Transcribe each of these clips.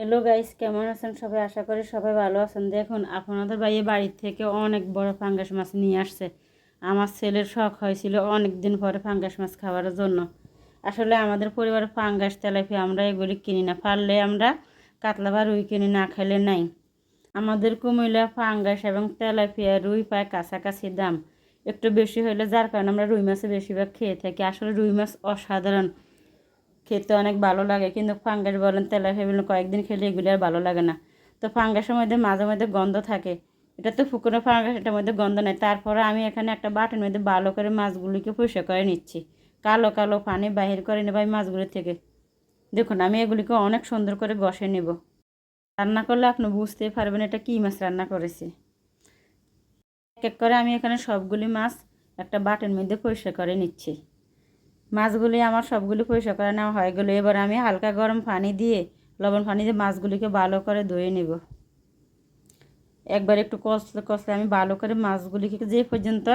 Hello guys কেমন আছেন সবাই? আশা করি সবাই ভালো আছেন। দেখুন, আপনাদের ভাইয়ে বাড়ির থেকে অনেক বড় ফাঙ্গাস মাছ নিয়ে আসছে। আমার ছেলের শখ হয়েছিল অনেক দিন পরে ফাঙ্গাস মাছ খাওয়ার জন্য। আসলে আমাদের পরিবারে ফাঙ্গাস তেলাপি আমরা এগুলি কিনি না। পারলে আমরা কাতলা বা রুই কিনি, না খাইলে নাই। আমাদের কুমিল্লা ফাঙ্গাস এবং তেলাপিয়া রুই পায় কাছাকাছি দাম। একটু বেশি হলে যার কারণে আমরা রুই মাছে বেশিরভাগ খেয়ে থাকি। আসলে রুই মাছ অসাধারণ। খেতে অনেক ভালো লাগে, কিন্তু ফাঙ্গাস বলেন, তেলাপিয়া বলেন, কয়েকদিন খেলে এগুলি আর ভালো লাগে না। তো ফাঙ্গাসের মধ্যে মাঝে মধ্যে গন্ধ থাকে। এটা তো ফুকুনো ফাঙ্গাস এটার মধ্যে গন্ধ নেই। তারপরে আমি এখানে একটা বাটির মধ্যে ভালো করে মাছগুলিকে পরিষ্কার করে নিচ্ছি। কালো কালো পানি বাহির করে নেব এই মাছগুলি থেকে। দেখুন, আমি এগুলিকে অনেক সুন্দর করে বসে নেব। রান্না করলে আপনি বুঝতেই পারবেন এটা কী মাছ রান্না করেছি। এক এক করে আমি এখানে সবগুলি মাছ একটা বাটির মধ্যে পরিষ্কার করে নিচ্ছি। মাছগুলি আমার সবগুলি পরিষ্কার করে নেওয়া হয়ে গেলো। এবার আমি হালকা গরম পানি দিয়ে, লবণ পানি দিয়ে মাছগুলিকে ভালো করে ধুয়ে নেব। একবার একটু কষলে কষলে আমি ভালো করে মাছগুলিকে যে পর্যন্ত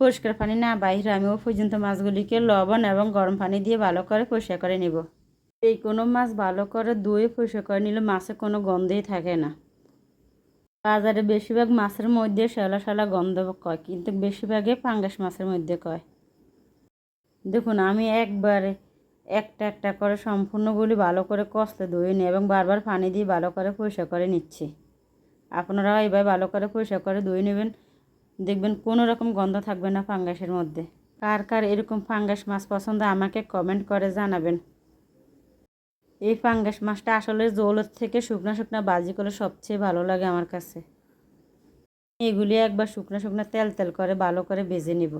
পরিষ্কার পানি না বাইরে আমি ও পর্যন্ত মাছগুলিকে লবণ এবং গরম পানি দিয়ে ভালো করে পরিষ্কার করে নেব। এই কোনো মাছ ভালো করে ধুয়ে পরিষ্কার করে নিলে মাছে কোনো গন্ধই থাকে না। বাজারে বেশিরভাগ মাছের মধ্যে শ্যালা শ্যালা গন্ধ কয়, কিন্তু বেশিরভাগে পাঙ্গাস মাছের মধ্যে কয়। দেখুন, আমি একবারে একটা একটা করে সম্পূর্ণগুলি ভালো করে কষতে ধুয়ে নিই এবং বারবার পানি দিয়ে ভালো করে পরিষ্কার করে নিচ্ছি। আপনারাও এবার ভালো করে পরিষ্কার করে ধুয়ে নেবেন, দেখবেন কোনো রকম গন্ধ থাকবে না ফাঙ্গাসের মধ্যে। কার কার এরকম ফাঙ্গাস মাছ পছন্দ আমাকে কমেন্ট করে জানাবেন। এই ফাঙ্গাস মাছটা আসলে জোলের থেকে শুকনো শুকনো বাজি করলে সবচেয়ে ভালো লাগে আমার কাছে। এগুলি একবার শুকনো শুকনো তেল তেল করে ভালো করে ভেজে নেব।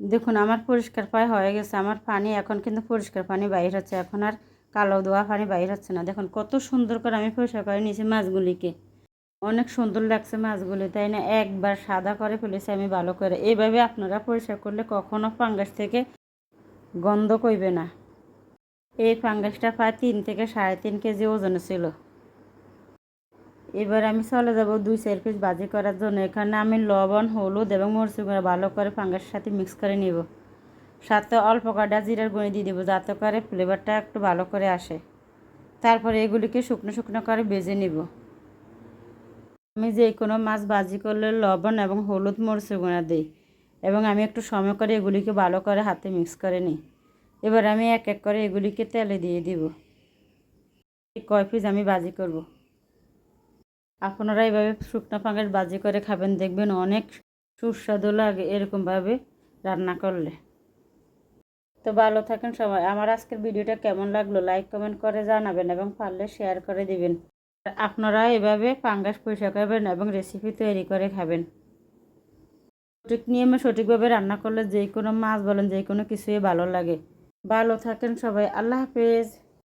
দেখুন, আমার পরিষ্কার পায় হয়ে গেছে, আমার পানি এখন কিন্তু পরিষ্কার পানি বাইর হচ্ছে, এখন আর কালো দোয়া পানি বাইর হচ্ছে না। দেখুন, কত সুন্দর করে আমি পরিষ্কার করে নিয়েছি মাছগুলিকে। অনেক সুন্দর লাগছে মাছগুলি, তাই না? একবার সাদা করে ফেলেছি আমি ভালো করে। এইভাবে আপনারা পরিষ্কার করলে কখনো ফাঙ্গাস থেকে গন্ধ কইবে না। এই ফাঙ্গাসটা প্রায় তিন থেকে সাড়ে তিন কেজি ওজন ছিল। এবার আমি চলে যাব দুই চার পিস বাজি করার জন্য। এখানে আমি লবণ, হলুদ এবং মরচি গুঁড়া ভালো করে ফাঙ্গাসের সাথে মিক্স করে নিব। সাথে অল্প কাটা জিরার গুঁড়ি দিয়ে দিব যাতে করে ফ্লেভারটা একটু ভালো করে আসে। তারপরে এগুলিকে শুকনো শুকনো করে বেজে নিব। আমি যে কোনো মাছ বাজি করলে লবণ এবং হলুদ মরচি গুঁড়া দিই এবং আমি একটু সময় করে এগুলিকে ভালো করে হাতে মিক্স করে নিই। এবার আমি এক এক করে এগুলিকে তেলে দিয়ে দিব। কয় পিস আমি বাজি করব? আপনারা এভাবে শুকনো ফাঙ্গাস বাজি করে খাবেন, দেখবেন অনেক সুস্বাদু লাগে এরকমভাবে রান্না করলে। তো ভালো থাকেন সবাই। আমার আজকের ভিডিওটা কেমন লাগল লাইক, কমেন্ট করে জানাবেন এবং পারলে শেয়ার করে দিবেন। আপনারা এভাবে ফাঙ্গাস পরিষ্কার করবেন এবং রেসিপি তৈরি করে খাবেন। সঠিক নিয়মে সঠিকভাবে রান্না করলে যে কোনো মাছ বলেন যে কোনো কিছুই ভালো লাগে। ভালো থাকেন সবাই। আল্লাহ হাফেজ।